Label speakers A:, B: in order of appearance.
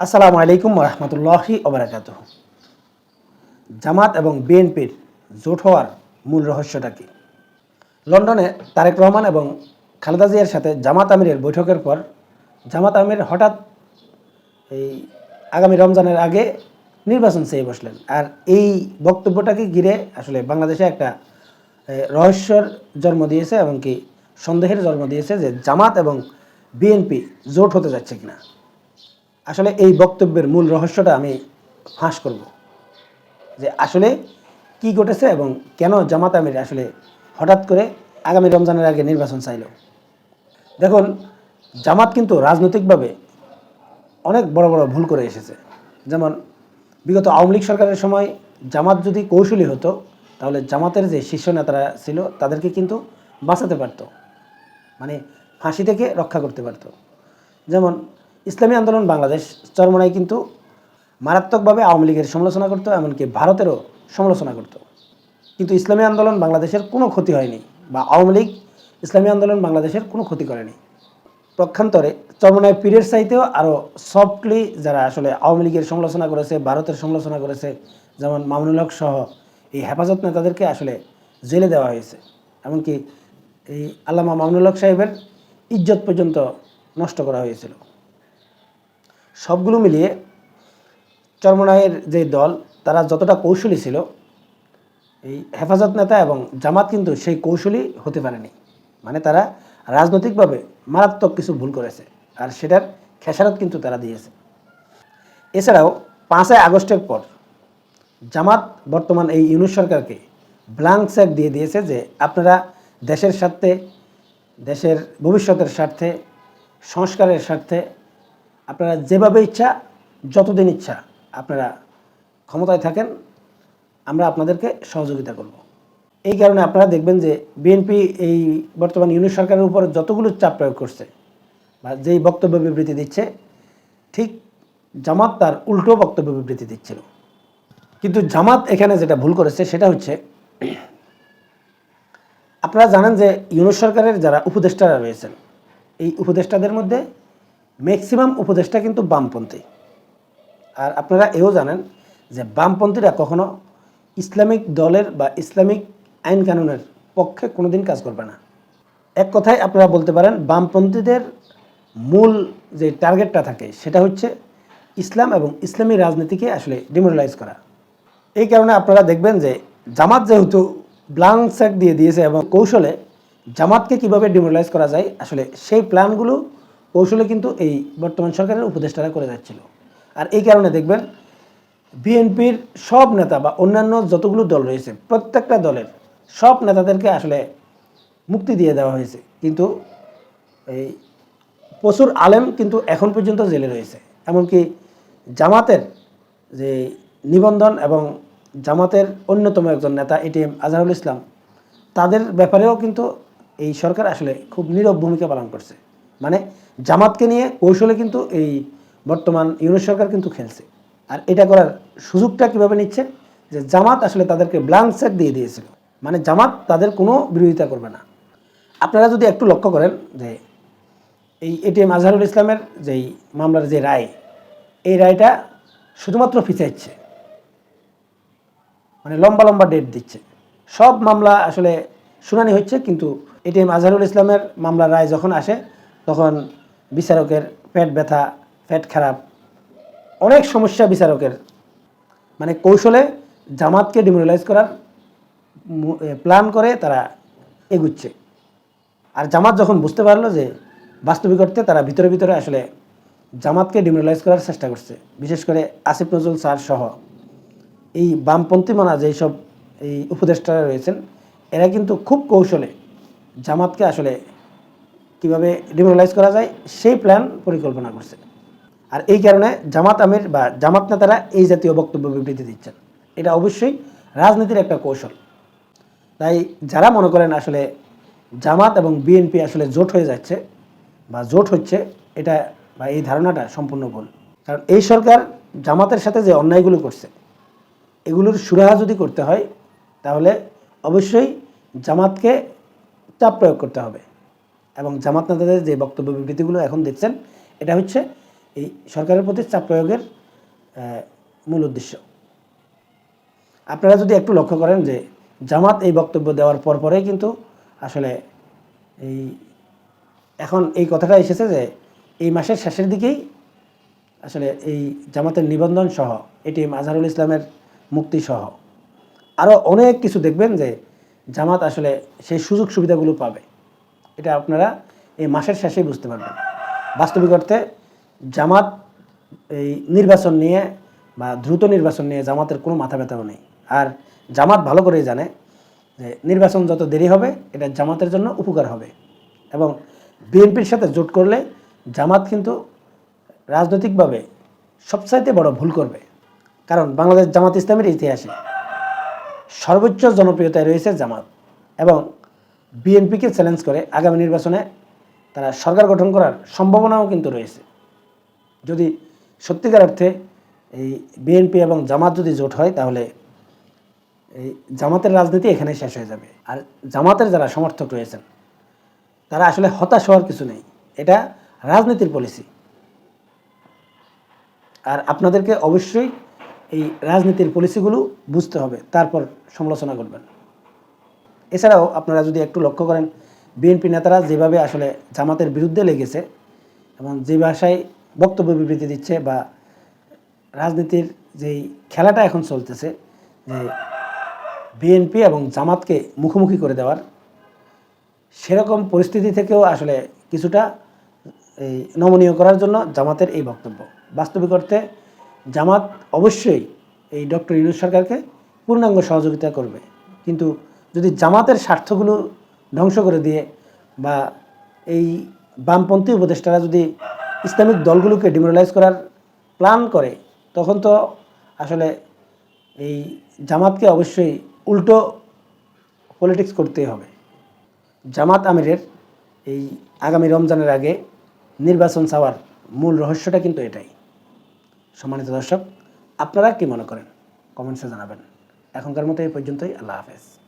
A: আসসালামু আলাইকুম রহমতুল্লাহি ওবরাকাত জামাত এবং বিএনপির জোট হওয়ার মূল রহস্যটা কি? লন্ডনে তারেক রহমান এবং খালেদা জিয়ার সাথে জামাত আমিরের বৈঠকের পর জামাত আমির হঠাৎ এই আগামী রমজানের আগে নির্বাচন চেয়ে বসলেন। আর এই বক্তব্যটাকে ঘিরে আসলে বাংলাদেশে একটা রহস্যর জন্ম দিয়েছে এবং কি সন্দেহের জন্ম দিয়েছে যে জামাত এবং বিএনপি জোট হতে যাচ্ছে কিনা। আসলে এই বক্তব্যের মূল রহস্যটা আমি ফাঁস করব। যে আসলে কি ঘটেছে এবং কেন জামাত আমির আসলে হঠাৎ করে আগামী রমজানের আগে নির্বাচন চাইল। দেখুন, জামাত কিন্তু রাজনৈতিকভাবে অনেক বড় বড় ভুল করে এসেছে। যেমন, বিগত আওয়ামী লীগ সরকারের সময় জামাত যদি কৌশলী হতো, তাহলে জামাতের যে শীর্ষ নেতারা ছিল, তাদেরকে কিন্তু বাঁচাতে পারতো। মানে ফাঁসি থেকে রক্ষা করতে পারতো। যেমন ইসলামী আন্দোলন বাংলাদেশ চরমনায় কিন্তু মারাত্মকভাবে আওয়ামী লীগের সমালোচনা করতো, এমনকি ভারতেরও সমালোচনা করতো। কিন্তু ইসলামী আন্দোলন বাংলাদেশের কোনো ক্ষতি হয়নি বা আওয়ামী লীগ ইসলামী আন্দোলন বাংলাদেশের কোনো ক্ষতি করেনি। পক্ষান্তরে চরমনায় পীরের চাইতেও আরও সফটলি যারা আসলে আওয়ামী লীগের সমালোচনা করেছে, ভারতের সমালোচনা করেছে, যেমন মামুনুল হক সহ এই হেফাজত নেতাদেরকে আসলে জেলে দেওয়া হয়েছে। এমনকি এই আল্লামা মামুনুল হক সাহেবের ইজ্জত পর্যন্ত নষ্ট করা হয়েছিল। সবগুলো মিলিয়ে চরমনায়ের যে দল, তারা যতটা কৌশলী ছিল, এই হেফাজত নেতা এবং জামাত কিন্তু সেই কৌশলী হতে পারেনি। মানে তারা রাজনৈতিকভাবে মারাত্মক কিছু ভুল করেছে আর সেটার খেসারত কিন্তু তারা দিয়েছে। এছাড়াও পাঁচই আগস্টের পর জামাত বর্তমান এই ইউনুস সরকারকে ব্লাঙ্ক চেক দিয়ে দিয়েছে যে আপনারা দেশের স্বার্থে, দেশের ভবিষ্যতের স্বার্থে, সংস্কারের স্বার্থে আপনারা যেভাবে ইচ্ছা, যতদিন ইচ্ছা আপনারা ক্ষমতায় থাকেন, আমরা আপনাদেরকে সহযোগিতা করব। এই কারণে আপনারা দেখবেন যে বিএনপি এই বর্তমান ইউনিট সরকারের উপর যতগুলো চাপ প্রয়োগ করছে বা যেই বক্তব্য বিবৃতি দিচ্ছে, ঠিক জামাত তার উল্টো বক্তব্য বিবৃতি দিচ্ছিল। কিন্তু জামাত এখানে যেটা ভুল করেছে সেটা হচ্ছে, আপনারা জানেন যে ইউনুস সরকারের যারা উপদেষ্টারা রয়েছেন, এই উপদেষ্টাদের মধ্যে ম্যাক্সিমাম উপদেষ্টা কিন্তু বামপন্থী। আর আপনারা এও জানেন যে বামপন্থীরা কখনো ইসলামিক দলের বা ইসলামিক আইন কানুনের পক্ষে কোনোদিন কাজ করবে না। এক কথায় আপনারা বলতে পারেন, বামপন্থীদের মূল যে টার্গেটটা থাকে, সেটা হচ্ছে ইসলাম এবং ইসলামী রাজনীতিকে আসলে ডিমোরালাইজ করা। এই কারণে আপনারা দেখবেন যে জামাত যেহেতু ব্লাঙ্ক চেক দিয়ে দিয়েছে এবং কৌশলে জামাতকে কীভাবে ডিমোরালাইজ করা যায়, আসলে সেই প্ল্যানগুলো কৌশলে কিন্তু এই বর্তমান সরকারের উপদেষ্টারা করে যাচ্ছিল। আর এই কারণে দেখবেন, বিএনপির সব নেতা বা অন্যান্য যতগুলো দল রয়েছে, প্রত্যেকটা দলের সব নেতাদেরকে আসলে মুক্তি দিয়ে দেওয়া হয়েছে। কিন্তু এই প্রচুর আলেম কিন্তু এখন পর্যন্ত জেলে রয়েছে। এমনকি জামাতের যে নিবন্ধন এবং জামাতের অন্যতম একজন নেতা এটিএম আজহারুল ইসলাম, তাদের ব্যাপারেও কিন্তু এই সরকার আসলে খুব নীরব ভূমিকা পালন করছে। মানে জামাতকে নিয়ে কৌশলে কিন্তু এই বর্তমান ইউনিট সরকার কিন্তু খেলছে। আর এটা করার সুযোগটা কীভাবে নিচ্ছে? যে জামাত আসলে তাদেরকে ব্লাঙ্ক চেক দিয়ে দিয়েছিল। মানে জামাত তাদের কোনো বিরোধিতা করবে না। আপনারা যদি একটু লক্ষ্য করেন যে এই এটিএম আজহারুল ইসলামের যেই মামলার যে রায়, এই রায়টা শুধুমাত্র ফিচাইচ্ছে মানে লম্বা লম্বা ডেট দিচ্ছে। সব মামলা আসলে শুনানি হচ্ছে, কিন্তু এটিএম আজহারুল ইসলামের মামলার রায় যখন আসে তখন বিচারকের পেট ব্যথা, পেট খারাপ, অনেক সমস্যা বিচারকের। মানে কৌশলে জামাতকে ডিমোরালাইজ করার প্ল্যান করে তারা এগুচ্ছে। আর জামাত যখন বুঝতে পারল যে বাস্তবিক অর্থে তারা ভিতরে ভিতরে আসলে জামাতকে ডিমোরালাইজ করার চেষ্টা করছে, বিশেষ করে আসিফ নজরুল স্যার সহ। এই বামপন্থী মানা যেই সব এই উপদেষ্টারা রয়েছেন, এরা কিন্তু খুব কৌশলে জামাতকে আসলে কীভাবে ডিমোরালাইজ করা যায়, সেই প্ল্যান পরিকল্পনা করছে। আর এই কারণে জামাত আমির বা জামাত নেতারা এই জাতীয় বক্তব্য বিবৃতি দিচ্ছেন। এটা অবশ্যই রাজনীতির একটা কৌশল। তাই যারা মনে করেন আসলে জামাত এবং বিএনপি আসলে জোট হয়ে যাচ্ছে বা জোট হচ্ছে, এটা বা এই ধারণাটা সম্পূর্ণ ভুল। কারণ এই সরকার জামাতের সাথে যে অন্যায়গুলো করছে, এগুলোর সুরাহা যদি করতে হয়, তাহলে অবশ্যই জামাতকে চাপ প্রয়োগ করতে হবে। এবং জামাত নেতাদের যে বক্তব্য বিবৃতিগুলো এখন দেখছেন, এটা হচ্ছে এই সরকারের প্রতি চাপ প্রয়োগের মূল উদ্দেশ্য। আপনারা যদি একটু লক্ষ্য করেন যে জামাত এই বক্তব্য দেওয়ার পর পরেই কিন্তু আসলে এই এখন এই কথাটা এসেছে যে এই মাসের শেষের দিকেই আসলে এই জামাতের নিবন্ধন সহ এটিএম আজহারুল ইসলামের মুক্তি সহ আরও অনেক কিছু দেখবেন যে জামাত আসলে সেই সুযোগ সুবিধাগুলো পাবে। এটা আপনারা এই মাসের শেষেই বুঝতে পারবেন। বাস্তবিক অর্থে জামাত এই নির্বাচন নিয়ে বা দ্রুত নির্বাচন নিয়ে জামাতের কোনো মাথা ব্যথাও নেই। আর জামাত ভালো করেই জানে যে নির্বাচন যত দেরি হবে, এটা জামাতের জন্য উপকার হবে। এবং বিএনপির সাথে জোট করলে জামাত কিন্তু রাজনৈতিকভাবে সবচাইতে বড় ভুল করবে। কারণ বাংলাদেশ জামাত ইসলামের ইতিহাসে সর্বোচ্চ জনপ্রিয়তায় রয়েছে জামাত। এবং বিএনপিকে চ্যালেঞ্জ করে আগামী নির্বাচনে তারা সরকার গঠন করার সম্ভাবনাও কিন্তু রয়েছে। যদি সত্যিকার অর্থে এই বিএনপি এবং জামাত যদি জোট হয়, তাহলে এই জামাতের রাজনীতি এখানে শেষ হয়ে যাবে। আর জামাতের যারা সমর্থক রয়েছেন, তারা আসলে হতাশ হওয়ার কিছু নেই। এটা রাজনীতির পলিসি আর আপনাদেরকে অবশ্যই এই রাজনীতির পলিসিগুলো বুঝতে হবে। তারপর সমালোচনা করবেন। এছাড়াও আপনারা যদি একটু লক্ষ্য করেন, বিএনপি নেতারা যেভাবে আসলে জামাতের বিরুদ্ধে লেগেছে এবং যে ভাষায় বক্তব্য বিবৃতি দিচ্ছে বা রাজনীতির যেই খেলাটা এখন চলতেছে, যে বিএনপি এবং জামাতকে মুখোমুখি করে দেওয়ার, সেরকম পরিস্থিতি থেকেও আসলে কিছুটা এই নমনীয় করার জন্য জামাতের এই বক্তব্য। বাস্তবিক অর্থে জামাত অবশ্যই এই ডক্টর ইউনুস সরকারকে পূর্ণাঙ্গ সহযোগিতা করবে। কিন্তু জামাতের স্বার্থগুলো ধ্বংস করে দিয়ে বা এই বামপন্থী উপদেষ্টারা যদি ইসলামিক দলগুলোকে ডিমোরালাইজ করার প্ল্যান করে, তখন তো আসলে এই জামাতকে অবশ্যই উল্টো পলিটিক্স করতেই হবে। জামাত আমিরের এই আগামী রমজানের আগে নির্বাচন চাওয়ার মূল রহস্যটা কিন্তু এটাই। সম্মানিত দর্শক, আপনারা কি মনে করেন? কমেন্টসে জানাবেন। এখনকার মতো এই পর্যন্তই, আল্লাহ হাফেজ।